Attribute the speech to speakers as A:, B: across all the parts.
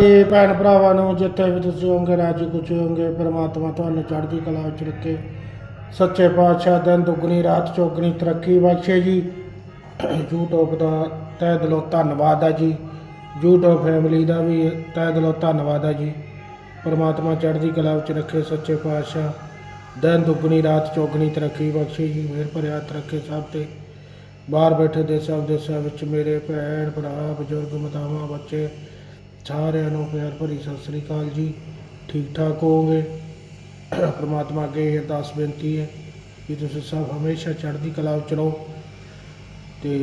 A: ਜੀ, ਭੈਣ ਭਰਾਵਾਂ ਨੂੰ ਜਿੱਥੇ ਵੀ ਤੁਸੀਂ ਹੋਗੇ ਰਾਜੀ ਕੁਛ ਹੋਗੇ ਪਰਮਾਤਮਾ ਤੁਹਾਨੂੰ ਚੜ੍ਹਦੀ ਕਲਾ ਵਿੱਚ ਰੱਖੇ। ਸੱਚੇ ਪਾਤਸ਼ਾਹ ਦਿਨ ਦੁੱਗਣੀ, ਰਾਤ ਚੌਗਣੀ, ਤਰੱਕੀ ਬਖਸ਼ੇ ਜੀ। YouTube ਦਾ ਤਹਿ ਦਿਲੋਂ ਧੰਨਵਾਦ ਆ ਜੀ। YouTube ਫੈਮਿਲੀ ਦਾ ਵੀ ਤਹਿ ਦਿਲੋਂ ਧੰਨਵਾਦ ਆ ਜੀ। ਪਰਮਾਤਮਾ ਚੜ੍ਹਦੀ ਕਲਾ ਵਿੱਚ ਰੱਖੇ ਸੱਚੇ ਪਾਤਸ਼ਾਹ। ਦਿਨ ਦੁੱਗਣੀ, ਰਾਤ ਚੌਗਣੀ, ਤਰੱਕੀ ਬਖਸ਼ੇ ਜੀ। ਮਿਹਰ ਭਰਿਆ ਹੱਥ ਰੱਖੇ ਸਭ ਤੇ। ਬਾਹਰ ਬੈਠੇ ਦੇਸ਼ਾਂ ਵਿਦੇਸ਼ਾਂ ਵਿੱਚ ਮੇਰੇ ਭੈਣ ਭਰਾ, ਬਜ਼ੁਰਗ, ਮਾਤਾਵਾਂ, ਬੱਚੇ ਸਾਰਿਆਂ ਨੂੰ ਪਿਆਰ ਭਰੀ ਸਤਿ ਸ੍ਰੀ ਅਕਾਲ ਜੀ। ਠੀਕ ਠਾਕ ਹੋਵੋਗੇ? ਪ੍ਰਮਾਤਮਾ ਅੱਗੇ ਇਹ ਅਰਦਾਸ ਬੇਨਤੀ ਹੈ ਕਿ ਤੁਸੀਂ ਸਭ ਹਮੇਸ਼ਾ ਚੜ੍ਹਦੀ ਕਲਾ ਵਿੱਚ ਰਹੋ ਤੇ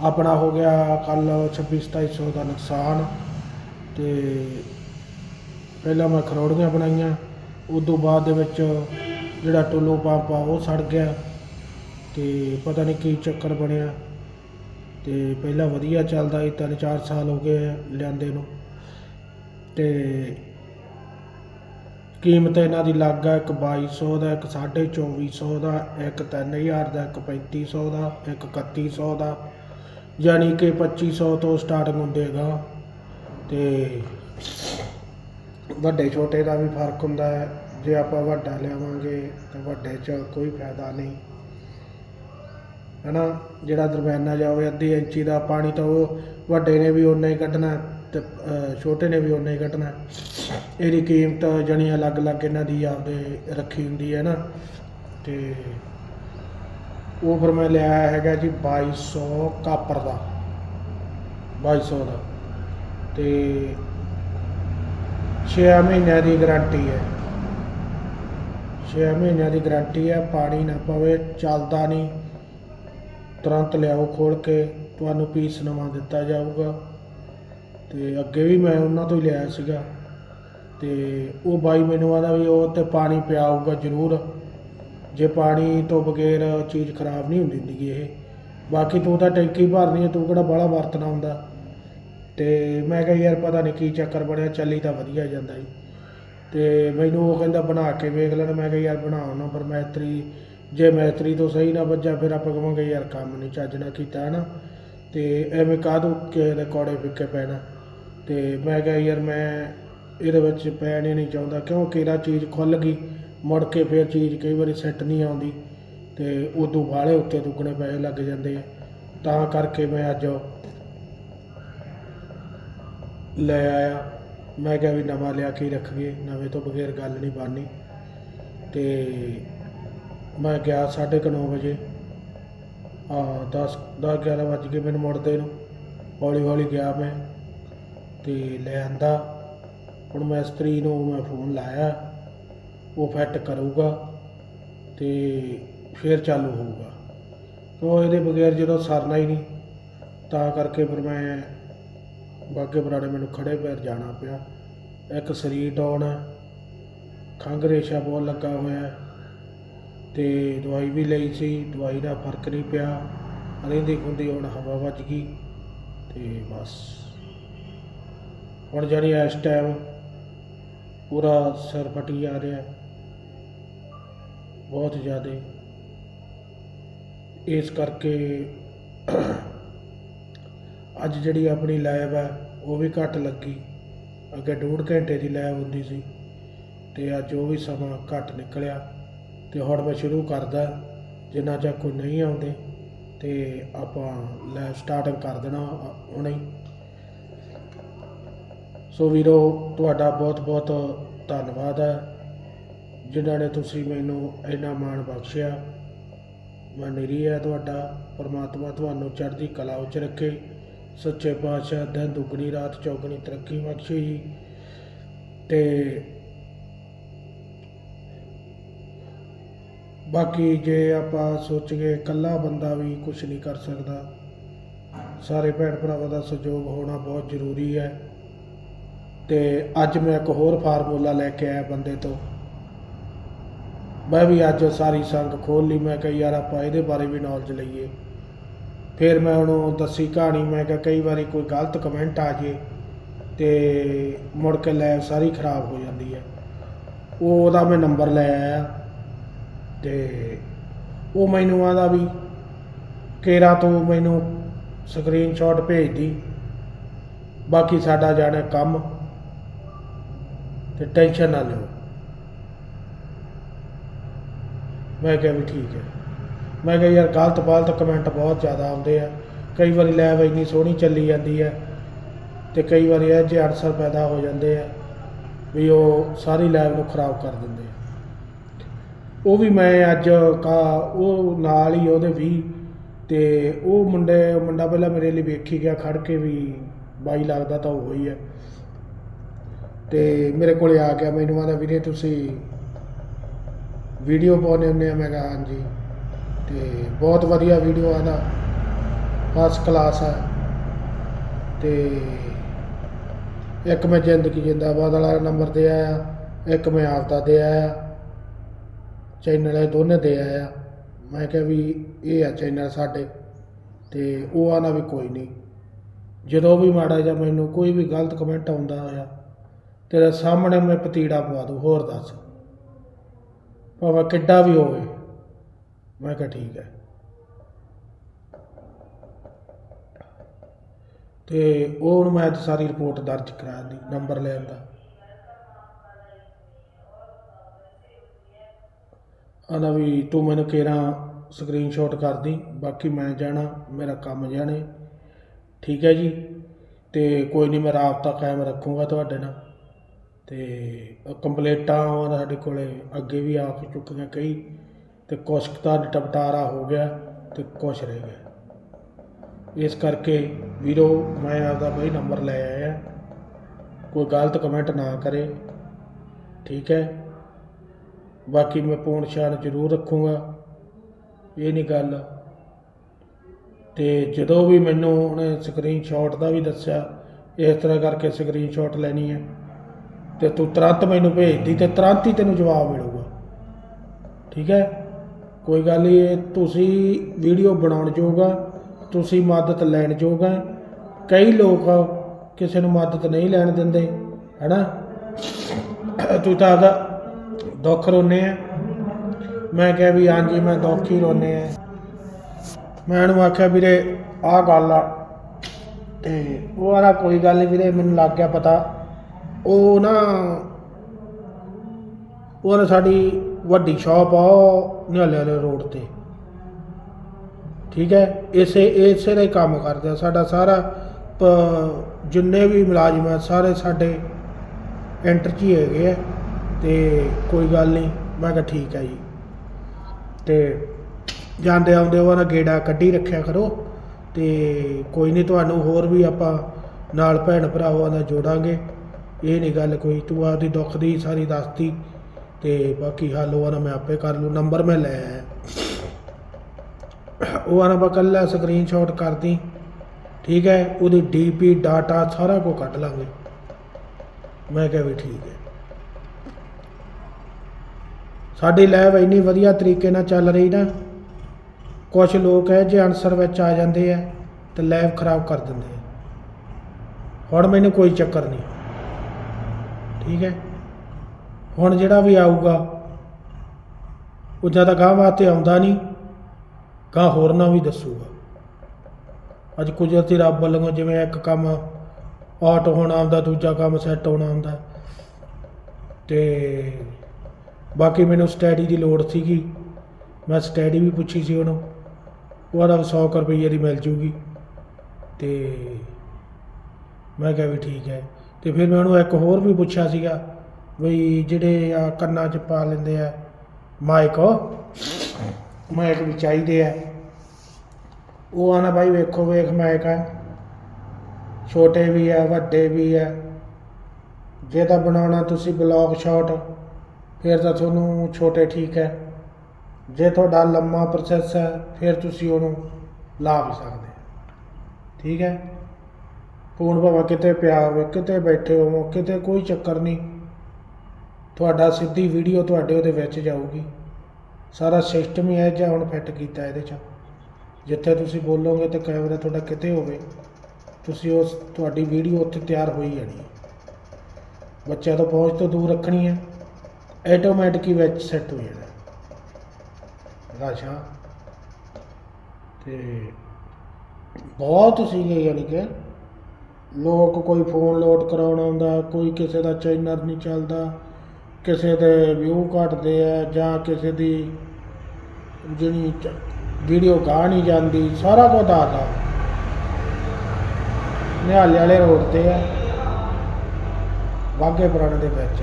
A: ਆਪਣਾ ਹੋ ਗਿਆ ਕੱਲ 26 2700 ਦਾ ਨੁਕਸਾਨ ਤੇ ਪਹਿਲਾਂ ਮੈਂ ਖਰੋੜੀਆਂ ਬਣਾਈਆਂ ਉਸ ਤੋਂ ਬਾਅਦ ਦੇ ਵਿੱਚ ਜਿਹੜਾ ਟੋਲੋ ਪੰਪ ਆ ਉਹ ਸੜ ਗਿਆ ਤੇ ਪਤਾ ਨਹੀਂ ਕੀ ਚੱਕਰ ਬਣਿਆ। ਤੇ ਪਹਿਲਾਂ ਵਧੀਆ ਚੱਲਦਾ ਸੀ, ਤਿੰਨ ਚਾਰ ਸਾਲ ਹੋ ਗਏ ਲਿਆਂਦੇ ਨੂੰ। ਤੇ ਕੀਮਤ ਇਹਨਾਂ ਦੀ ਲੱਗ ਆ ਇੱਕ 2200 ਦਾ, ਇੱਕ 2450 ਦਾ, ਇੱਕ 3000 ਦਾ, ਇੱਕ 3500 ਦਾ, ਇੱਕ 3100 ਦਾ, ਯਾਨੀ ਕਿ 2500 ਤੋਂ ਸਟਾਰਟਿੰਗ ਹੁੰਦੇਗਾ ਤੇ ਵੱਡੇ ਛੋਟੇ ਦਾ ਵੀ ਫ਼ਰਕ ਹੁੰਦਾ ਹੈ। ਜੇ ਆਪਾਂ ਵੱਡਾ ਲਿਆਵਾਂਗੇ ਤਾਂ ਵੱਡੇ 'ਚ ਕੋਈ ਫਾਇਦਾ ਨਹੀਂ। ਹਨਾ? ਜਿਹੜਾ ਦਰਮਿਆਨਾ ਜਾਵੇ ਅੱਧੀ ਇੰਚੀ ਦਾ ਪਾਣੀ ਤਾਂ ਉਹ ਵੱਡੇ ਨੇ ਵੀ ਓਨਾ ਹੀ ਕੱਢਣਾ ਤੇ ਛੋਟੇ ਨੇ ਵੀ ਓਨਾ ਹੀ ਕੱਢਣਾ। ਇਹਦੀ ਕੀਮਤ ਜਣੀ ਅਲੱਗ-ਅਲੱਗ ਇਹਨਾਂ ਦੀ ਆਪਦੇ ਰੱਖੀ ਹੁੰਦੀ ਹੈ ਨਾ। ਤੇ ਉਹ ਫਿਰ ਮੈਂ ਲਿਆ ਹੈਗਾ ਜੀ 2200 ਕਾਪਰ ਦਾ। 2200 ਦਾ। ਤੇ 6 ਮਹੀਨਿਆਂ ਦੀ ਗਾਰੰਟੀ ਹੈ। 6 ਮਹੀਨਿਆਂ ਦੀ ਗਾਰੰਟੀ ਹੈ, ਪਾਣੀ ਨਾ ਪਵੇ, ਚੱਲਦਾ ਨਹੀਂ। ਤੁਰੰਤ ਲਿਆਓ ਖੋਲ ਕੇ ਤੁਹਾਨੂੰ ਪੀਸ ਨਵਾਂ ਦਿੱਤਾ ਜਾਊਗਾ। ਤੇ ਅੱਗੇ ਵੀ ਮੈਂ ਉਹਨਾਂ ਤੋਂ ਹੀ ਲਿਆ ਸੀਗਾ। ਤੇ ਉਹ ਬਾਈ ਮੈਨੂੰ ਆਦਾ ਵੀ ਉਹ ਤੇ ਪਾਣੀ ਪਿਆਊਗਾ ਜ਼ਰੂਰ। ਜੇ ਪਾਣੀ ਤੋਂ ਬਗੈਰ ਚੀਜ਼ ਖਰਾਬ ਨਹੀਂ ਹੁੰਦੀ ਹੁੰਦੀ ਇਹ। ਬਾਕੀ ਤੂੰ ਤਾਂ ਟੈਂਕੀ ਭਰਨੀ ਹੈ ਤੂੰ ਕਿਹੜਾ ਬਾਹਲਾ ਵਰਤਣਾ ਹੁੰਦਾ? ਤੇ ਮੈਂ ਕਿਹਾ ਯਾਰ ਪਤਾ ਨਹੀਂ ਕੀ ਚੱਕਰ ਬਣਿਆ, ਚੱਲੀ ਤਾਂ ਵਧੀਆ ਜਾਂਦਾ ਜੀ। ਤੇ ਮੈਨੂੰ ਉਹ ਕਹਿੰਦਾ ਬਣਾ ਕੇ ਵੇਖ ਲੈਣਾ। ਮੈਂ ਕਿਹਾ ਯਾਰ ਬਣਾਉਣਾ ਨਾ, ਪਰ ਮੈਤਰੀ ਜੇ ਮੈਤਰੀ ਤੋਂ ਸਹੀ ਨਾ ਵੱਜਾ, ਫਿਰ ਆਪਾਂ ਕਹਾਂਗੇ ਯਾਰ ਕੰਮ ਨਹੀਂ ਚੱਜ ਨਾਲ ਕੀਤਾ ਹੈ ਨਾ ਤੇ ਐਵੇਂ ਕਾਹਦੋਂ ਕਿਸੇ ਦੇ ਕੋੜੇ ਫਿੱਕੇ ਪੈਣਾ? ਤੇ ਮੈਂ ਕਿਹਾ ਯਾਰ ਮੈਂ ਇਹਦੇ ਵਿੱਚ ਪੈਣੇ ਨਹੀਂ ਚਾਹੁੰਦਾ, ਕਿਉਂ ਕਿਹੜਾ ਚੀਜ਼ ਖੁੱਲ ਗਈ? ਮੁੜ ਕੇ ਫਿਰ ਚੀਜ਼ ਕਈ ਵਾਰੀ ਸੈੱਟ ਨਹੀਂ ਆਉਂਦੀ, ਤੇ ਉਦੋਂ ਵਾਲੇ ਉੱਤੇ ਦੁੱਗਣੇ ਪੈਸੇ ਲੱਗ ਜਾਂਦੇ ਆ। ਤਾਂ ਕਰਕੇ ਮੈਂ ਅੱਜ ਲੈ ਆਇਆ। ਮੈਂ ਕਿਹਾ ਵੀ ਨਵਾਂ ਲਿਆ ਕੇ ਹੀ ਰੱਖੀਏ, ਨਵੇਂ ਤੋਂ ਬਗੈਰ ਗੱਲ ਨਹੀਂ ਬਣਨੀ। ਤੇ ਮੈਂ ਗਿਆ ਸਾਢੇ ਕੁ ਨੌ ਵਜੇ। ਆ 10 ਦਸ 11 ਵੱਜ ਗਏ ਮੈਨੂੰ ਮੁੜਦੇ ਨੂੰ। ਹੌਲੀ ਹੌਲੀ ਗਿਆ ਮੈਂ ਤੇ ਲੈ ਆਂਦਾ। ਹੁਣ ਮੈਂ ਮਿਸਤਰੀ ਨੂੰ ਮੈਂ ਫੋਨ ਲਾਇਆ, ਉਹ ਫਿੱਟ ਕਰੂਗਾ ਤੇ ਫਿਰ ਚਾਲੂ ਹੋਊਗਾ। ਕਿਉਂ ਇਹਦੇ ਬਗੈਰ ਜਦੋਂ ਸਰਨਾ ਹੀ ਨਹੀਂ, ਤਾਂ ਕਰਕੇ ਫਿਰ ਮੈਂ ਬਾਗੇ ਬਰਾੜੇ ਮੈਨੂੰ ਖੜੇ ਪੈਰ ਜਾਣਾ ਪਿਆ। ਇੱਕ ਸਰੀਰ ਡਾਊਨ ਹੈ, ਖੰਘ ਰੇਸ਼ਾ ਬਹੁਤ ਲੱਗਾ ਹੋਇਆ ਅਤੇ ਦਵਾਈ ਵੀ ਲਈ ਸੀ, ਦਵਾਈ ਦਾ ਫ਼ਰਕ ਨਹੀਂ ਪਿਆ। ਰਹਿੰਦੀ ਖੁੰਦੀ ਹੁਣ ਹਵਾ ਵੱਜ ਗਈ ਅਤੇ ਬਸ। ਹੁਣ ਜਾਨੀ ਇਸ ਟਾਈਮ ਪੂਰਾ ਸਿਰ ਫਟੀ ਜਾ ਰਿਹਾ। ਬਹੁਤ ਜ਼ਿਆਦਾ। ਇਸ ਕਰਕੇ ਅੱਜ ਜਿਹੜੀ ਆਪਣੀ ਲਾਈਵ ਹੈ, ਉਹ ਵੀ ਘੱਟ ਲੱਗੀ। ਅੱਗੇ ਡੂਢ ਘੰਟੇ ਦੀ ਲਾਈਵ ਹੁੰਦੀ ਸੀ ਤੇ ਅੱਜ ਉਹ ਵੀ ਸਮਾਂ ਘੱਟ ਨਿਕਲਿਆ। ਤੇ ਹੁਣ ਮੈਂ ਸ਼ੁਰੂ ਕਰਦਾ, ਜਿੰਨਾ ਚਿਰ ਕੋਈ ਨਹੀਂ ਆਉਂਦੇ, ਤੇ ਆਪਾਂ ਲਾਈਵ ਸਟਾਰਟਿੰਗ ਕਰ ਦੇਣਾ ਹੁਣੇ। ਹੀ ਸੋ ਵੀਰੋ, ਤੁਹਾਡਾ ਬਹੁਤ ਬਹੁਤ ਧੰਨਵਾਦ ਹੈ, ਜਿਨ੍ਹਾਂ ਨੇ ਤੁਸੀਂ ਮੈਨੂੰ ਇੰਨਾ ਮਾਣ ਬਖਸ਼ਿਆ। ਮੈਂ ਨਿਰੀ ਹੈ ਤੁਹਾਡਾ, ਪਰਮਾਤਮਾ ਤੁਹਾਨੂੰ ਚੜ੍ਹਦੀ ਕਲਾ ਵਿੱਚ ਰੱਖੇ। ਸੱਚੇ ਪਾਤਸ਼ਾਹ ਦਿਨ ਦੁੱਗਣੀ, ਰਾਤ ਚੌਗਣੀ ਤਰੱਕੀ ਬਖਸ਼ੇ। ਜੀ ਤੇ ਬਾਕੀ ਜੇ ਆਪਾਂ ਸੋਚੀਏ ਇਕੱਲਾ ਬੰਦਾ ਵੀ ਕੁਝ ਨਹੀਂ ਕਰ ਸਕਦਾ, ਸਾਰੇ ਭੈਣ ਭਰਾਵਾਂ ਦਾ ਸਹਿਯੋਗ ਹੋਣਾ ਬਹੁਤ ਜ਼ਰੂਰੀ ਹੈ। ਤੇ ਅੱਜ ਮੈਂ ਇੱਕ ਹੋਰ ਫਾਰਮੂਲਾ ਲੈ ਕੇ ਆਇਆ ਬੰਦੇ ਤੋਂ। ਮੈਂ ਵੀ ਅੱਜ ਸਾਰੀ ਸੰਗ ਖੋਲ ਲਈ, ਮੈਂ ਕਿਹਾ ਯਾਰ ਆਪਾਂ ਇਹਦੇ ਬਾਰੇ ਵੀ ਨੌਲੇਜ ਲਈਏ। ਫਿਰ ਮੈਂ ਉਹਨੂੰ ਦੱਸੀ ਕਹਾਣੀ, ਮੈਂ ਕਿਹਾ ਕਈ ਵਾਰੀ ਕੋਈ ਗਲਤ ਕਮੈਂਟ ਆ ਜੇ ਤੇ ਮੁੜ ਕੇ ਲਾਈਵ ਸਾਰੀ ਖਰਾਬ ਹੋ ਜਾਂਦੀ ਹੈ। ਉਹ ਉਹਦਾ ਮੈਂ ਨੰਬਰ ਲੈ ਆਇਆ। ਤੇ ਉਹ ਮੈਨੂੰ ਆਦਾ ਵੀ ਕੇਰਾ ਤੋਂ ਮੈਨੂੰ ਸਕਰੀਨਸ਼ਾਟ ਭੇਜ ਦੀ। ਬਾਕੀ ਸਾਡਾ ਜਾਣਾ ਕੰਮ ਤੇ ਟੈਨਸ਼ਨ ਨਾ ਲਿਓ। ਮੈਂ ਕਿਹਾ ਵੀ ਠੀਕ ਹੈ। ਮੈਂ ਕਿਹਾ ਯਾਰ ਗਲਤ ਫਾਲਤ ਕਮੈਂਟ ਬਹੁਤ ਜ਼ਿਆਦਾ ਆਉਂਦੇ ਆ। ਕਈ ਵਾਰੀ ਲੈ ਬਈ ਇੰਨੀ ਸੋਹਣੀ ਚੱਲੀ ਜਾਂਦੀ ਹੈ ਤੇ ਕਈ ਵਾਰੀ ਇਹ ਜਿਹੇ ਅਨਸਰ ਪੈਦਾ ਹੋ ਜਾਂਦੇ ਆ ਵੀ ਉਹ ਸਾਰੀ ਲਾਈਵ ਨੂੰ ਖਰਾਬ ਕਰ ਦਿੰਦੇ ਆ। ਉਹ ਵੀ ਮੈਂ ਅੱਜ ਕਾ ਉਹ ਨਾਲ ਹੀ ਉਹਦੇ ਵੀ ਤੇ ਉਹ ਮੁੰਡੇ, ਮੁੰਡਾ ਪਹਿਲਾਂ ਮੇਰੇ ਲਈ ਵੇਖੀ ਗਿਆ, ਖੜ ਕੇ ਵੀ ਬਾਈ ਲੱਗਦਾ ਤਾਂ ਉਹ ਹੀ ਹੈ। ਤੇ ਮੇਰੇ ਕੋਲੇ ਆ ਗਿਆ, ਮੈਨੂੰ ਆਦਾ ਵੀਰੇ ਤੁਸੀਂ ਵੀਡੀਓ ਪਾਉਣੇ ਹੁੰਦੇ ਆ, ਮੈਂ ਕਿਹਾ ਹਾਂਜੀ। ਤੇ ਬਹੁਤ ਵਧੀਆ ਵੀਡੀਓ ਆਦਾ ਫਸਟ ਕਲਾਸ ਆ। ਤੇ ਇੱਕ ਮੈਂ ਜ਼ਿੰਦਗੀ ਜਿੰਦਾਬਾਦ ਵਾਲਾ ਨੰਬਰ ਦੇ ਆਇਆ, ਇੱਕ ਮੈਂ ਆਪਦਾ ਦੇ ਆਇਆ। ਚੈਨਲ ਇਹ ਦੋਨੇ ਦੇ ਆਇਆ ਮੈਂ ਕਿਹਾ ਵੀ ਇਹ ਆ ਚੈਨਲ ਸਾਡੇ, ਤੇ ਉਹ ਆਣਾ ਵੀ ਕੋਈ ਨਹੀਂ। ਜਦੋਂ ਵੀ ਮਾੜਾ ਜਾਂ ਮੈਨੂੰ ਕੋਈ ਵੀ ਗਲਤ ਕਮੈਂਟ ਆਉਂਦਾ ਹੋਇਆ, ਤੇਰੇ ਸਾਹਮਣੇ ਮੈਂ ਪਤੀੜਾ ਪਵਾ ਦੂੰ, ਹੋਰ ਦੱਸ। ਭਾਵੇਂ ਕਿੱਡਾ ਵੀ ਹੋਵੇ, ਮੈਂ ਕਿਹਾ ਠੀਕ ਹੈ। ਤੇ ਉਹ ਮੈਂ ਸਾਰੀ ਰਿਪੋਰਟ ਦਰਜ ਕਰਾ ਦੀ ਨੰਬਰ ਲੈਣ ਦਾ। ਆਂਦਾ ਵੀ ਤੂੰ ਮੈਨੂੰ ਕੇਰਾ ਸਕਰੀਨਸ਼ਾਟ ਕਰ ਦੀ, ਬਾਕੀ ਮੈਂ ਜਾਣਾ, ਮੇਰਾ ਕੰਮ ਜਾਣੇ। ਠੀਕ ਹੈ ਜੀ, ਤੇ ਕੋਈ ਨਹੀਂ ਮੈਂ ਰਾਬਤਾ ਕਾਇਮ ਰੱਖੂੰਗਾ ਤੁਹਾਡੇ ਨਾਲ। ਤੇ ਕੰਪਲੇਂਟਾਂ ਆਉਣ ਸਾਡੇ ਕੋਲੇ ਅੱਗੇ ਵੀ ਆ ਚੁੱਕੀਆਂ ਕਈ, ਤੇ ਕੁਛ ਕੁ ਤਾਂ ਨਿਪਟਾਰਾ ਹੋ ਗਿਆ ਤੇ ਕੁਛ ਰਹਿ ਗਿਆ। ਇਸ ਕਰਕੇ ਵੀਰੋ, ਮੈਂ ਆਪਦਾ ਬਈ ਨੰਬਰ ਲੈ ਆਇਆ। ਕੋਈ ਗਲਤ ਕਮੈਂਟ ਨਾ ਕਰੇ। ਠੀਕ ਹੈ। ਬਾਕੀ ਮੈਂ ਪੂर्ण ਸ਼ਾਨ ਜ਼ਰੂਰ ਰੱਖੂੰਗਾ, ਇਹ ਨਹੀਂ ਗੱਲ। ਤੇ ਜਦੋਂ ਵੀ ਮੈਨੂੰ ਉਹਨੇ ਸਕਰੀਨਸ਼ਾਟ ਦਾ ਵੀ ਦੱਸਿਆ, ਇਸ ਤਰ੍ਹਾਂ ਕਰਕੇ ਸਕਰੀਨਸ਼ਾਟ ਲੈਣੀ ਹੈ, ਤੇ ਤੂੰ ਤੁਰੰਤ ਮੈਨੂੰ ਭੇਜਦੀ ਤੇ ਤੁਰੰਤ ਹੀ ਤੈਨੂੰ ਜਵਾਬ ਮਿਲੂਗਾ। ਠੀਕ ਹੈ? ਕੋਈ ਗੱਲ ਨਹੀਂ, ਇਹ ਤੁਸੀਂ ਵੀਡੀਓ ਬਣਾਉਣ ਜੋਗਾ, ਤੁਸੀਂ ਮਦਦ ਲੈਣ ਜੋਗਾ ਕਈ ਲੋਕ ਕਿਸੇ ਨੂੰ ਮਦਦ ਨਹੀਂ ਲੈਣ ਦਿੰਦੇ, ਹੈਨਾ? ਤੂੰ ਤਾਂ ਆਪਦਾ ਦੁੱਖ ਰੋਨੇ ਆ। ਮੈਂ ਕਿਹਾ ਵੀ ਹਾਂਜੀ, ਮੈਂ ਦੁੱਖ ਹੀ ਰੋਨੇ ਆ। ਮੈਂ ਉਹਨੂੰ ਆਖਿਆ, ਵੀਰੇ, ਆਹ ਗੱਲ ਆ। ਤੇ ਉਹ ਆਲਾ ਕੋਈ ਗੱਲ ਨਹੀਂ ਵੀਰੇ, ਮੈਨੂੰ ਲੱਗ ਗਿਆ ਪਤਾ। ਉਹ ਨਾ ਉਹ ਨਾ ਸਾਡੀ ਵੱਡੀ ਸ਼ਾਪ ਆ, ਉਹ ਨਿਹਾਲੇ ਵਾਲੇ ਰੋਡ ਤੇ। ਠੀਕ ਹੈ? ਇਸੇ ਇਸੇ ਦਾ ਹੀ ਕੰਮ ਕਰਦੇ ਆ ਸਾਡਾ ਸਾਰਾ। ਜਿੰਨੇ ਵੀ ਮੁਲਾਜ਼ਮ ਆ, ਸਾਰੇ ਸਾਡੇ ਐਂਟਰ 'ਚ ਹੀ ਹੈਗੇ ਆ। ਤੇ ਕੋਈ ਗੱਲ ਨਹੀਂ। ਮੈਂ ਕਿਹਾ ਠੀਕ ਹੈ ਜੀ। ਤੇ ਜਾਂਦੇ ਆਉਂਦੇ ਉਹਨਾਂ ਨਾ ਗੇੜਾ ਕੱਢੀ ਰੱਖਿਆ ਕਰੋ। ਤੇ ਕੋਈ ਨਹੀਂ ਤੁਹਾਨੂੰ ਹੋਰ ਵੀ ਆਪਾਂ ਨਾਲ ਭੈਣ ਭਰਾਵਾਂ ਦਾ ਜੋੜਾਂਗੇ। ਇਹ ਨਹੀਂ ਗੱਲ ਕੋਈ, ਤੂੰ ਆਪਦੀ ਦੁੱਖ ਦੀ ਸਾਰੀ ਦੱਸਤੀ। ਤੇ ਬਾਕੀ ਹੱਲ ਉਹ ਨਾ ਮੈਂ ਆਪੇ ਕਰ ਲੂ ਨੰਬਰ ਮੈਂ ਲੈ ਆਇਆ। ਉਹ ਨਾ ਬਾ ਕੱਲਾ ਸਕਰੀਨਸ਼ਾਟ ਕਰਦੀ ਠੀਕ ਹੈ, ਉਹਦੀ ਡੀਪੀ ਡਾਟਾ ਸਾਰਾ ਕੁਝ ਕੱਢ ਲਾਂਗੇ। ਮੈਂ ਕਿਹਾ ਵੀ ਠੀਕ ਹੈ। ਸਾਡੀ ਲੈਬ ਇੰਨੀ ਵਧੀਆ ਤਰੀਕੇ ਨਾਲ ਚੱਲ ਰਹੀ ਨਾ ਕੁਝ ਲੋਕ ਹੈ ਜੇ ਅਨਸਰ ਵਿੱਚ ਆ ਜਾਂਦੇ ਆ ਤੇ ਲੈਬ ਖਰਾਬ ਕਰ ਦਿੰਦੇ ਆ ਹੁਣ ਮੈਨੂੰ ਕੋਈ ਚੱਕਰ ਨਹੀਂ। ਠੀਕ ਹੈ? ਹੁਣ ਜਿਹੜਾ ਵੀ ਆਊਗਾ ਉਹ ਜ਼ਿਆਦਾ ਗਾਂ ਵਾਸਤੇ ਆਉਂਦਾ ਨਹੀਂ ਗਾਂ ਹੋਰ ਨਾ ਵੀ ਦੱਸੂਗਾ। ਅੱਜ ਕੁਦਰਤੀ ਰੱਬ ਵੱਲੋਂ ਜਿਵੇਂ ਇੱਕ ਕੰਮ ਆਟ ਹੋਣਾ ਆਉਂਦਾ, ਦੂਜਾ ਕੰਮ ਸੈੱਟ ਹੋਣਾ ਆਉਂਦਾ, ਤੇ ਬਾਕੀ ਮੈਨੂੰ ਸਟੈਡੀ ਦੀ ਲੋੜ ਸੀਗੀ। ਮੈਂ ਸਟੈਡੀ ਵੀ ਪੁੱਛੀ ਸੀ ਉਹਨੂੰ। ਉਹਦਾ 100 ਕੁ ਰੁਪਈਏ ਦੀ ਮਿਲ ਜੂਗੀ। ਤੇ ਮੈਂ ਕਿਹਾ ਵੀ ਠੀਕ ਹੈ। ਤੇ ਫਿਰ ਮੈਂ ਉਹਨੂੰ ਇੱਕ ਹੋਰ ਵੀ ਪੁੱਛਿਆ ਸੀਗਾ ਵੀ ਜਿਹੜੇ ਆ ਕੰਨਾਂ 'ਚ ਪਾ ਲੈਂਦੇ ਆ, ਮਾਈਕ ਮਾਈਕ ਵੀ ਚਾਹੀਦੇ ਆ। ਉਹ ਆਣਾ ਭਾਈ ਵੇਖੋ, ਵੇਖ ਮਾਈਕ ਆ। ਛੋਟੇ ਵੀ ਆ, ਵੱਡੇ ਵੀ ਆ। ਜੇ ਤਾਂ ਬਣਾਉਣਾ ਤੁਸੀਂ ਬਲੌਗ ਸ਼ਾਟ। ਫਿਰ ਤਾਂ ਤੁਹਾਨੂੰ ਛੋਟੇ ਠੀਕ ਹੈ। ਜੇ ਤੁਹਾਡਾ ਲੰਮਾ ਪ੍ਰੋਸੈਸ ਹੈ, ਫਿਰ ਤੁਸੀਂ ਉਹਨੂੰ ਲਾ ਵੀ ਸਕਦੇ ਠੀਕ ਹੈ? ਫੋਨ ਭਾਵੇਂ ਕਿਤੇ ਪਿਆ ਹੋਵੇ, ਕਿਤੇ ਬੈਠੇ ਹੋਵੋ, ਕਿਤੇ ਕੋਈ ਚੱਕਰ ਨਹੀਂ। ਤੁਹਾਡਾ ਸਿੱਧੀ ਵੀਡੀਓ ਤੁਹਾਡੇ ਉਹਦੇ ਵਿੱਚ ਜਾਊਗੀ। ਸਾਰਾ ਸਿਸਟਮ ਹੀ ਇਹ ਜਿਹਾ ਹੁਣ ਫਿੱਟ ਕੀਤਾ ਇਹਦੇ 'ਚ। ਜਿੱਥੇ ਤੁਸੀਂ ਬੋਲੋਗੇ ਤੇ ਕੈਮਰਾ ਤੁਹਾਡਾ ਕਿਤੇ ਹੋਵੇ, ਤੁਸੀਂ ਉਸ, ਤੁਹਾਡੀ ਵੀਡੀਓ ਉੱਥੇ ਤਿਆਰ ਹੋਈ ਜਾਣੀ ਬੱਚਿਆਂ ਤੋਂ ਪਹੁੰਚ ਤੋਂ ਦੂਰ ਰੱਖਣੀ ਹੈ। ਆਟੋਮੈਟਿਕ ਹੀ ਵਿੱਚ ਸੈੱਟ ਹੋ ਜਾਣਾ। ਰਾਸ਼ਾ। ਤੇ ਬਹੁਤ ਸੀਗੇ ਯਾਨੀ ਕਿ ਲੋਕ ਕੋਈ ਫੋਨ ਲੋਡ ਕਰਾਉਣ ਆਉਂਦਾ, ਕੋਈ ਕਿਸੇ ਦਾ ਚੈਨਰ ਨਹੀਂ ਚੱਲਦਾ, ਕਿਸੇ ਦੇ ਵਿਊ ਘਟਦੇ ਆ ਜਾਂ ਕਿਸੇ ਦੀ ਜਿਹੜੀ ਵੀਡੀਓ ਗਾ ਨਹੀਂ ਜਾਂਦੀ, ਸਾਰਾ ਕੁਝ ਦੱਸਦਾ ਨਿਹਾਲੇ ਵਾਲੇ ਰੋਡ ਤੇ ਆ ਵਾਘੇ ਪੁਰਾਣੇ ਦੇ ਵਿੱਚ।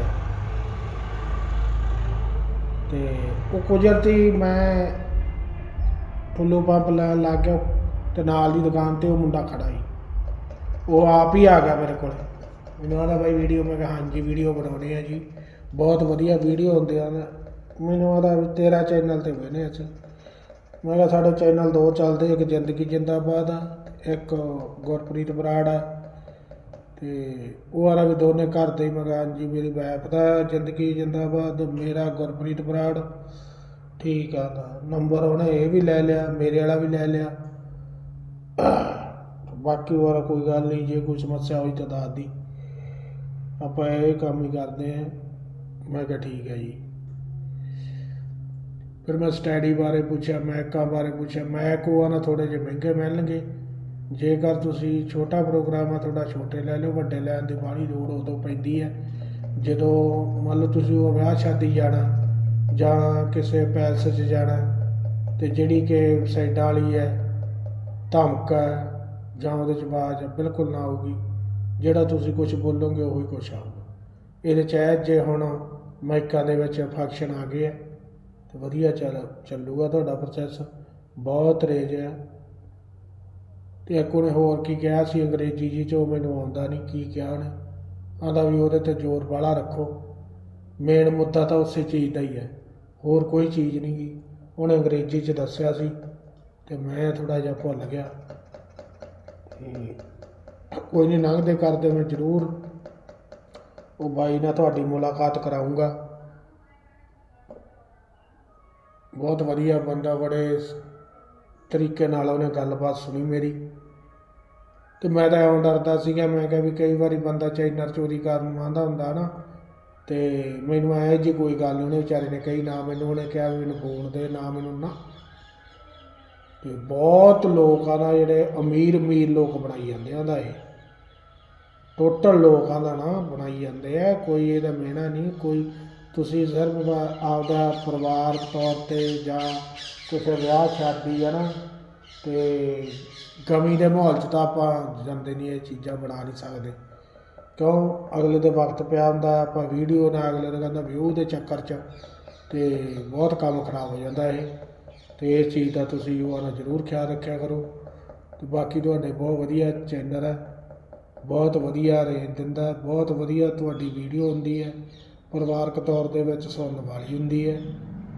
A: ਤੇ ਉਹ ਕੁਦਰਤੀ ਮੈਂ ਫੁੱਲੂ ਪੰਪ ਲੈਣ ਲੱਗ ਗਿਆ ਤੇ ਨਾਲ ਦੀ ਦੁਕਾਨ ਤੇ ਉਹ ਮੁੰਡਾ ਖੜਾ ਸੀ। ਉਹ ਆਪ ਹੀ ਆ ਗਿਆ ਮੇਰੇ ਕੋਲ। ਮੈਨੂੰ ਆਦਾ ਬਾਈ ਵੀਡੀਓ, ਮੈਂ ਕਿਹਾ ਹਾਂਜੀ, ਵੀਡੀਓ ਬਣਾਉਣੀ ਹੈ ਜੀ। ਬਹੁਤ ਵਧੀਆ ਵੀਡੀਓ ਹੁੰਦੇ ਹਨ ਮੈਨੂੰ ਆਦਾ ਤੇਰਾ ਚੈਨਲ ਤੇ ਵੇਨੇ ਅਸੀਂ। ਮੈਂ ਕਿਹਾ ਸਾਡੇ ਚੈਨਲ ਦੋ ਚੱਲਦੇ, ਇੱਕ ਜ਼ਿੰਦਗੀ ਜਿੰਦਾਬਾਦ ਆ, ਇੱਕ ਗੁਰਪ੍ਰੀਤ ਬਰਾੜ ਆ ਅਤੇ ਉਹ ਆਰਾ ਵੀ ਦੋਨੇ ਘਰ ਦੇ ਹੀ ਮੈਂ ਕਿਹਾ ਹਾਂਜੀ ਮੇਰੀ ਵਾਈਫ ਦਾ ਜ਼ਿੰਦਗੀ ਜਿੰਦਾਬਾਦ, ਮੇਰਾ ਗੁਰਪ੍ਰੀਤ ਬਰਾੜ। ਠੀਕ ਆ ਤਾਂ ਨੰਬਰ ਉਹਨੇ ਇਹ ਵੀ ਲੈ ਲਿਆ, ਮੇਰੇ ਵਾਲਾ ਵੀ ਲੈ ਲਿਆ। ਬਾਕੀ ਵਾਲਾ ਕੋਈ ਗੱਲ ਨਹੀਂ, ਜੇ ਕੋਈ ਸਮੱਸਿਆ ਹੋਈ ਤਾਂ ਦੱਸ ਦੀ। ਆਪਾਂ ਇਹ ਕੰਮ ਹੀ ਕਰਦੇ ਆਂ ਮੈਂ ਕਿਹਾ ਠੀਕ ਹੈ ਜੀ। ਫਿਰ ਮੈਂ ਸਟੱਡੀ ਬਾਰੇ ਪੁੱਛਿਆ ਮੈਕਾਂ ਬਾਰੇ ਪੁੱਛਿਆ ਮੈਕ ਉਹ ਨਾ ਥੋੜੇ ਜਿਹੇ ਮਹਿੰਗੇ ਮਿਲਣਗੇ। ਜੇਕਰ ਤੁਸੀਂ ਛੋਟਾ ਪ੍ਰੋਗਰਾਮ ਆ, ਤੁਹਾਡਾ ਛੋਟੇ ਲੈ ਲਓ, ਵੱਡੇ ਲੈਣ ਦੀ ਬਾਹਲੀ ਲੋੜ ਉਦੋਂ ਪੈਂਦੀ ਹੈ। ਜਦੋਂ ਮੰਨ ਲਓ ਤੁਸੀਂ ਉਹ ਵਿਆਹ ਸ਼ਾਦੀ ਜਾਣਾ ਜਾਂ ਕਿਸੇ ਪੈਲਸ 'ਚ ਜਾਣਾ ਤੇ ਜਿਹੜੀ ਕਿ ਸਾਈਡਾਂ ਵਾਲੀ ਹੈ, ਧਮਕ ਹੈ ਜਾਂ ਉਹਦੇ 'ਚ ਆਵਾਜ਼ ਬਿਲਕੁਲ ਨਾ ਆਊਗੀ। ਜਿਹੜਾ ਤੁਸੀਂ ਕੁਝ ਬੋਲੋਗੇ, ਉਹੀ ਕੁਝ ਆਊਗਾ। ਇਹਦੇ 'ਚ ਹੈ ਜੇ ਹੁਣ ਮਾਈਕਾਂ ਦੇ ਵਿੱਚ ਫੰਕਸ਼ਨ ਆ ਗਏ ਆ, ਤੇ ਵਧੀਆ ਚੱਲ, ਚੱਲੂਗਾ ਤੁਹਾਡਾ ਪ੍ਰੋਸੈਸ ਬਹੁਤ ਰੇਜ ਹੈ। ਤੇ ਇੱਕ ਉਹਨੇ ਹੋਰ ਕੀ ਕਿਹਾ ਸੀ ਅੰਗਰੇਜ਼ੀ ਜੀ ਚ, ਉਹ ਮੈਨੂੰ ਆਉਂਦਾ ਨਹੀਂ ਕੀ ਕਿਹਾ ਉਹਨੇ? ਆਂਦਾ ਵੀ ਉਹਦੇ ਤੇ ਜ਼ੋਰ ਬਾਲਾ ਰੱਖੋ। ਮੇਨ ਮੁੱਦਾ ਤਾਂ ਉਸੇ ਚੀਜ਼ ਦਾ ਹੀ ਹੈ, ਹੋਰ ਕੋਈ ਚੀਜ਼ ਨਹੀਂ ਗੀ। ਉਹਨੇ ਅੰਗਰੇਜ਼ੀ ਚ ਦੱਸਿਆ ਸੀ ਤੇ ਮੈਂ ਥੋੜਾ ਜਿਹਾ ਭੁੱਲ ਗਿਆ। ਤੇ ਕੋਈ ਨਹੀਂ ਲੰਘਦੇ ਕਰਦੇ ਮੈਂ ਜ਼ਰੂਰ ਉਹ ਬਾਈ ਨਾਲ ਤੁਹਾਡੀ ਮੁਲਾਕਾਤ ਕਰਾਉਂਗਾ ਬਹੁਤ ਵਧੀਆ ਬੰਦਾ, ਬੜੇ ਤਰੀਕੇ ਨਾਲ ਉਹਨੇ ਗੱਲਬਾਤ ਸੁਣੀ ਮੇਰੀ। ਤੇ ਮੈਂ ਤਾਂ ਐਂ ਡਰਦਾ ਸੀਗਾ, ਮੈਂ ਕਿਹਾ ਵੀ ਕਈ ਵਾਰੀ ਬੰਦਾ ਚੈਨਲ ਚੋਰੀ ਕਰਨ ਨੂੰ ਆਂਦਾ ਹੁੰਦਾ ਨਾ, ਤੇ ਮੈਨੂੰ ਐ ਜੀ ਕੋਈ ਗੱਲ ਉਹਨੇ ਵਿਚਾਰੇ ਨੇ ਕਹੀ, ਨਾ ਮੈਨੂੰ, ਉਹਨੇ ਕਿਹਾ ਵੀ ਮੈਨੂੰ ਫੋਨ ਦੇ, ਨਾ ਮੈਨੂੰ ਨਾ। ਤੇ ਬਹੁਤ ਲੋਕ ਆ ਨਾ ਜਿਹੜੇ ਅਮੀਰ ਅਮੀਰ ਲੋਕ ਬਣਾਈ ਜਾਂਦੇ ਆ ਉਹਦਾ ਇਹ। ਟੋਟਲ ਲੋਕਾਂ ਦਾ ਨਾ ਬਣਾਈ ਜਾਂਦੇ ਆ, ਕੋਈ ਇਹਦਾ ਮਿਹਣਾ ਨਹੀਂ ਕੋਈ ਤੁਸੀਂ ਸਿਰਫ ਆਪਦਾ ਪਰਿਵਾਰ ਤੌਰ ਤੇ ਜਾਂ ਕਿਸੇ ਵਿਆਹ ਸ਼ਾਦੀ ਆ ਨਾ, ਤੇ ਗਮੀ ਦੇ ਮਾਹੌਲ 'ਚ ਤਾਂ ਆਪਾਂ ਜਾਂਦੇ ਨਹੀਂ ਇਹ ਚੀਜ਼ਾਂ ਬਣਾ ਨਹੀਂ ਸਕਦੇ। ਕਿਉਂ? ਅਗਲੇ ਦੇ ਵਕਤ ਪਿਆ ਹੁੰਦਾ, ਆਪਾਂ ਵੀਡੀਓ ਨਾ ਅਗਲੇ ਦਾ ਕਹਿੰਦਾ ਵਿਊ ਦੇ ਚੱਕਰ 'ਚ, ਤੇ ਬਹੁਤ ਕੰਮ ਖਰਾਬ ਹੋ ਜਾਂਦਾ ਇਹ। ਤੇ ਇਸ ਚੀਜ਼ ਦਾ ਤੁਸੀਂ ਉਹ ਨਾ ਜ਼ਰੂਰ ਖਿਆਲ ਰੱਖਿਆ ਕਰੋ। ਤੇ ਬਾਕੀ ਤੁਹਾਡੇ ਬਹੁਤ ਵਧੀਆ ਚੈਨਲ ਹੈ ਬਹੁਤ ਵਧੀਆ ਰੇਂਜ ਦਿੰਦਾ, ਬਹੁਤ ਵਧੀਆ ਤੁਹਾਡੀ ਵੀਡੀਓ ਹੁੰਦੀ ਹੈ। ਪਰਿਵਾਰਕ ਤੌਰ ਦੇ ਵਿੱਚ ਸੁਣਨ ਵਾਲੀ ਹੁੰਦੀ ਹੈ।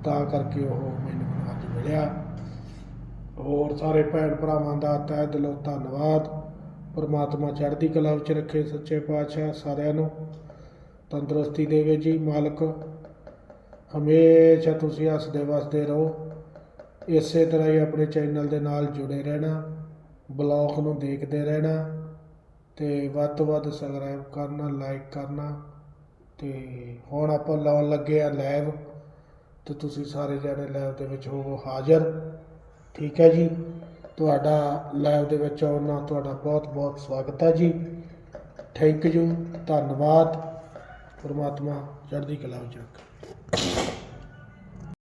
A: ਤਾਂ ਕਰਕੇ ਉਹ ਮੈਨੂੰ ਅੱਜ ਹੋਰ ਸਾਰੇ ਭੈਣ ਭਰਾਵਾਂ ਦਾ ਤਹਿ ਦਿਲੋਂ ਧੰਨਵਾਦ। ਪਰਮਾਤਮਾ ਚੜ੍ਹਦੀ ਕਲਾ ਵਿੱਚ ਰੱਖੇ ਸੱਚੇ ਪਾਤਸ਼ਾਹ ਸਾਰਿਆਂ ਨੂੰ। ਤੰਦਰੁਸਤੀ ਦੇਵੇ ਜੀ ਮਾਲਕ। ਹਮੇਸ਼ਾ ਤੁਸੀਂ ਹੱਸਦੇ ਵਸਦੇ ਰਹੋ। ਇਸੇ ਤਰ੍ਹਾਂ ਹੀ ਆਪਣੇ ਚੈਨਲ ਦੇ ਨਾਲ ਜੁੜੇ ਰਹਿਣਾ। ਬਲੌਗ ਨੂੰ ਦੇਖਦੇ ਰਹਿਣਾ ਤੇ ਵੱਧ ਤੋਂ ਵੱਧ ਸਬਸਕ੍ਰਾਈਬ ਕਰਨਾ ਲਾਈਕ ਕਰਨਾ ਤੇ ਹੁਣ ਆਪਾਂ ਲਾਉਣ ਲੱਗੇ ਆ ਲਾਈਵ ਤੇ ਤੁਸੀਂ ਸਾਰੇ ਜਣੇ ਲਾਈਵ ਦੇ ਵਿੱਚ ਹੋਵੋ ਹਾਜ਼ਰ। ਠੀਕ ਹੈ ਜੀ? ਤੁਹਾਡਾ ਲਾਈਵ ਦੇ ਵਿੱਚ ਆਉਣਾ ਤੁਹਾਡਾ ਬਹੁਤ ਬਹੁਤ ਸਵਾਗਤ ਹੈ ਜੀ। ਥੈਂਕ ਯੂ ਧੰਨਵਾਦ। ਪਰਮਾਤਮਾ ਚੜ੍ਹਦੀ ਕਲਾ ਵਿੱਚ ਰੱਖੇ।